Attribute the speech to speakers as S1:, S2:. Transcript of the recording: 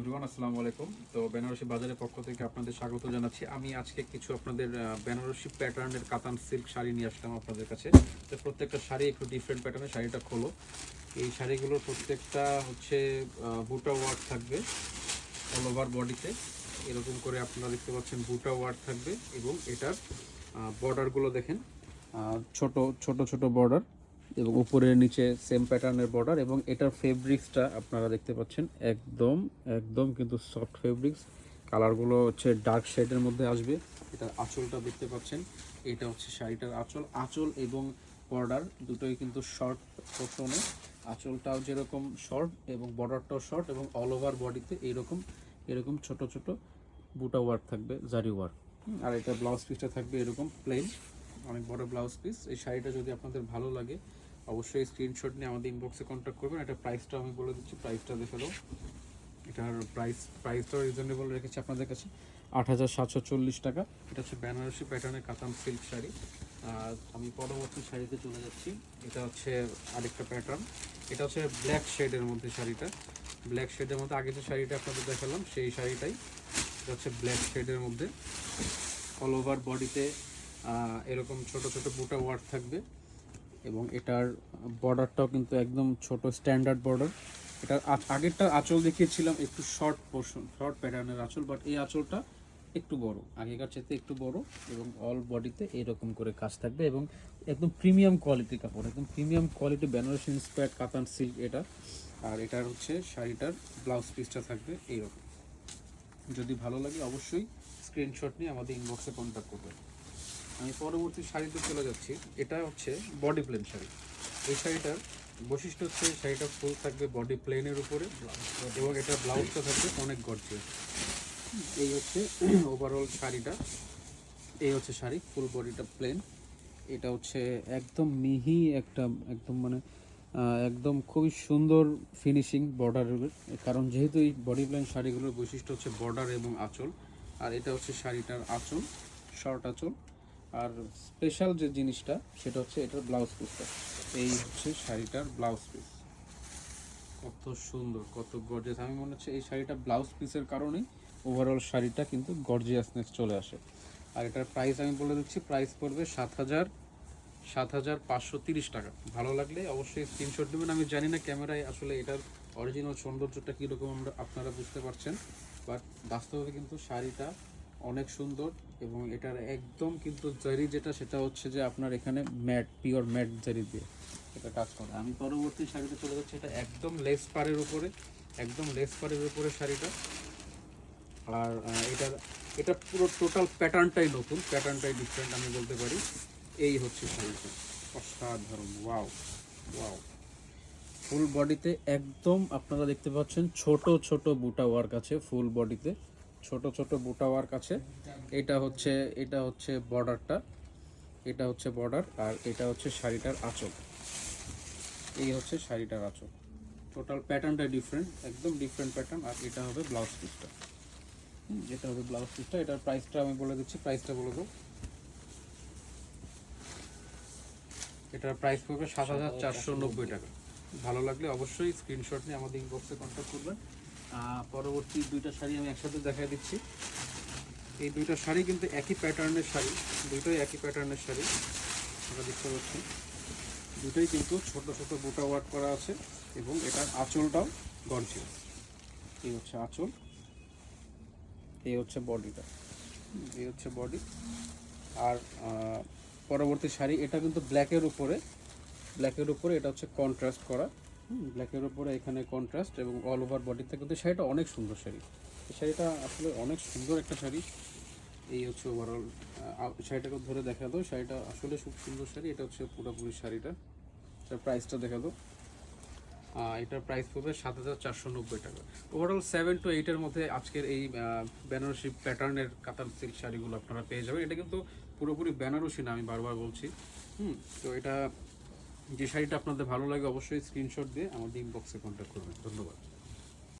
S1: Everyone, আসসালামু আলাইকুম। তো বেনারসি বাজারের পক্ষ থেকে আপনাদের স্বাগত জানাচ্ছি। আমি আজকে কিছু আপনাদের বেনারসি প্যাটার্নের কাতান সিল্ক শাড়ি নিয়ে আসলাম আপনাদের কাছে। তো প্রত্যেকটা শাড়ি একটু ডিফারেন্ট প্যাটার্নের শাড়িটা খোলো। এই শাড়িগুলোর প্রত্যেকটা হচ্ছে বুটা ওয়ার্ক থাকবে অল ওভার বডিতে এরকম করে আপনারা দেখতে পাচ্ছেন বুটা ওয়ার্ক থাকবে এবং এটার বর্ডারগুলো দেখেন। ছোট ছোট ছোট বর্ডার এবং উপরের নিচে সেম প্যাটার্নের বর্ডার এবং এটার ফেব্রিক্সটা আপনারা দেখতে পাচ্ছেন। একদম একদম কিন্তু সফট ফেব্রিক্স কালারগুলো হচ্ছে ডার্ক শেডের মধ্যে আসবে। এটার আঁচলটা দেখতে পাচ্ছেন। এটা হচ্ছে শাড়িটার আঁচল। আঁচল এবং বর্ডার দুটোই কিন্তু শর্ট পোর্শনে আঁচলটাও যেরকম শর্ট এবং বর্ডারটাও শর্ট এবং অল ওভার বডিতে এইরকম, এরকম ছোট ছোট বুটা ওয়ার্ক থাকবে, জারি ওয়ার্ক আর এটা ব্লাউজ পিসটা থাকবে এরকম প্লেন অনেক বড় ব্লাউজ পিস এই শাড়িটা যদি আপনাদের ভালো লাগে অবশ্যই স্ক্রিনশট নিয়ে আমাদের ইনবক্সে কন্ট্যাক্ট করবেন। এটা প্রাইসটা আমি বলে দিচ্ছি প্রাইসটা দেখে দাও এটার প্রাইস প্রাইসটাও রিজনেবল রেখেছি আপনাদের কাছে। আট হাজার সাতশো চল্লিশ টাকা। এটা হচ্ছে বেনারসি প্যাটার্নের কাতান সিল্ক শাড়ি। আর আমি পরবর্তী শাড়িতে চলে যাচ্ছি। এটা হচ্ছে আরেকটা প্যাটার্ন এটা হচ্ছে ব্ল্যাক শেডের মধ্যে শাড়িটা। ব্ল্যাক শেডের মধ্যে আগে যে শাড়িটা আপনাদের দেখালাম, সেই শাড়িটাই। এটা হচ্ছে ব্ল্যাক শেডের মধ্যে। অল ওভার বডিতে এরকম ছোট ছোট বুটা ওয়ার্ক থাকবে। এবং এটার বর্ডারটাও কিন্তু একদম ছোট স্ট্যান্ডার্ড বর্ডার এটার আগেরটা আঁচল দেখিয়েছিলাম একটু শর্ট পোর্শন শর্ট প্যাটার্নের আঁচল বাট এই আঁচলটা একটু বড়, আগেকার চাইতে একটু বড় এবং অল বডিতে এরকম করে কাজ থাকবে এবং একদম প্রিমিয়াম কোয়ালিটির কাপড়, একদম প্রিমিয়াম কোয়ালিটি বেনারসি ইন্সপায়ার্ড কাতান সিল্ক এটা। আর এটার হচ্ছে শাড়িটার ব্লাউজ পিসটা থাকবে এইরকম। যদি ভালো লাগে অবশ্যই স্ক্রিনশট নিয়ে আমাদের ইনবক্সে কন্ট্যাক্ট করবেন। আমি পরবর্তী শাড়িতে চলে যাচ্ছি। এটা হচ্ছে বডি প্লেন শাড়ি। এই শাড়িটার বৈশিষ্ট্য হচ্ছে শাড়িটা ফুল থাকবে বডি প্লেনের উপরে এবং এটা ব্লাউজটা থাকবে অনেক গর্জিয়াস এই হচ্ছে ওভারঅল শাড়িটা। এই হচ্ছে শাড়ি ফুল বডিটা প্লেন এটা হচ্ছে একদম মিহি একটা, একদম মানে একদম খুবই সুন্দর ফিনিশিং বর্ডারের কারণ যেহেতু এই বডি প্লেন শাড়িগুলোর বৈশিষ্ট্য হচ্ছে বর্ডার এবং আঁচল, আর এটা হচ্ছে শাড়িটার আঁচল শর্ট আঁচল। আর স্পেশাল যে জিনিসটা, সেটা হচ্ছে এটার ব্লাউজ পিসটা এই হচ্ছে শাড়িটার ব্লাউজ পিস কত সুন্দর, কত গর্জিয়াস আমি মনে হচ্ছে এই শাড়িটা ব্লাউজ পিসের কারণেই ওভারঅল শাড়িটা কিন্তু গর্জিয়াসনেস চলে আসে। আর এটার প্রাইস আমি বলে দিচ্ছি প্রাইস পড়বে সাত হাজার সাত হাজার পাঁচশো তিরিশ টাকা। ভালো লাগলে অবশ্যই স্ক্রিনশট দেবেন। আমি জানি না ক্যামেরায় আসলে এটার অরিজিনাল সৌন্দর্যটা কীরকম, আমরা আপনারা বুঝতে পারছেন। বাট বাস্তবে কিন্তু শাড়িটা অনেক সুন্দর এবং এটার একদম কিন্তু জারি যেটা সেটা হচ্ছে যে আপনার এখানে ম্যাট, পিওর ম্যাট জারি দিয়ে এটা কাজ করে। আমি পরবর্তী শাড়িতে চলে যাচ্ছি, এটা একদম লেস পাড়ের উপরে, একদম লেস পাড়ের উপরে শাড়িটা। আর এটার, এটা পুরো টোটাল প্যাটার্নটাই নতুন প্যাটার্নটাই ডিফারেন্ট আমি বলতে পারি। এই হচ্ছে শাড়িটা, অসাধারণ ওয়াও ওয়াও ফুল বডিতে একদম আপনারা দেখতে পাচ্ছেন ছোট ছোট বুটা ওয়ার্ক আছে ফুল বডিতে ছোট ছোট বুটা ওয়ার্ক আছে এটা হচ্ছে এটা হচ্ছে বর্ডারটা, এটা হচ্ছে বর্ডার আর এটা হচ্ছে শাড়িটার আঁচল। এই হচ্ছে শাড়িটার আঁচল। টোটাল প্যাটার্নটা ডিফারেন্ট একদম ডিফারেন্ট প্যাটার্ন আর এটা হবে ব্লাউজ পিসটা যেটা হবে ব্লাউজ পিসটা এটার প্রাইসটা আমি বলে দিচ্ছি প্রাইসটা বলে দাও এটার প্রাইস পড়বে সাত হাজার চারশো নব্বই টাকা। ভালো লাগলে অবশ্যই স্ক্রিনশট নিয়ে আমাদের ইনবক্সে কন্ট্যাক্ট করবেন। পরবর্তী দুইটা শাড়ি আমি একসাথে দেখাই দিচ্ছি। এই দুইটা শাড়ি কিন্তু একই প্যাটার্নের শাড়ি দুটোই একই প্যাটার্নের শাড়ি, আমরা দেখতে পাচ্ছি। দুটোই কিন্তু ছোট ছোট বুটা ওয়ার্ক করা আছে এবং এটার আঁচলটাও গর্জিয়াস এই হচ্ছে আঁচল, এই হচ্ছে বডিটা, এই হচ্ছে বডি আর পরবর্তী শাড়ি, এটা কিন্তু ব্ল্যাকের উপরে ব্ল্যাকের উপরে এটা হচ্ছে কন্ট্রাস্ট করা। ব্ল্যাকের উপরে এখানে কন্ট্রাস্ট এবং অল ওভার বডিতে কিন্তু শাড়িটা অনেক সুন্দর শাড়ি। শাড়িটা আসলে অনেক সুন্দর একটা শাড়ি। এই হচ্ছে ওভারঅল শাড়িটাকে ধরে দেখা দাও শাড়িটা আসলে খুব সুন্দর শাড়ি। এটা হচ্ছে পুরোপুরি শাড়িটা। এটার প্রাইসটা দেখা দাও এটার প্রাইস পড়বে সাত হাজার চারশো নব্বই টাকা। ওভারঅল সেভেন টু এইটের মধ্যে আজকের এই বেনারসি প্যাটার্নের কাতার সিল্ক শাড়িগুলো আপনারা পেয়ে যাবেন। এটা কিন্তু পুরোপুরি বেনারসি না, আমি বারবার বলছি। হুম, তো এটা যে শাড়িটা আপনাদের ভালো লাগে অবশ্যই স্ক্রিনশট দিয়ে আমাদের ইনবক্সে কন্ট্যাক্ট করবেন। ধন্যবাদ।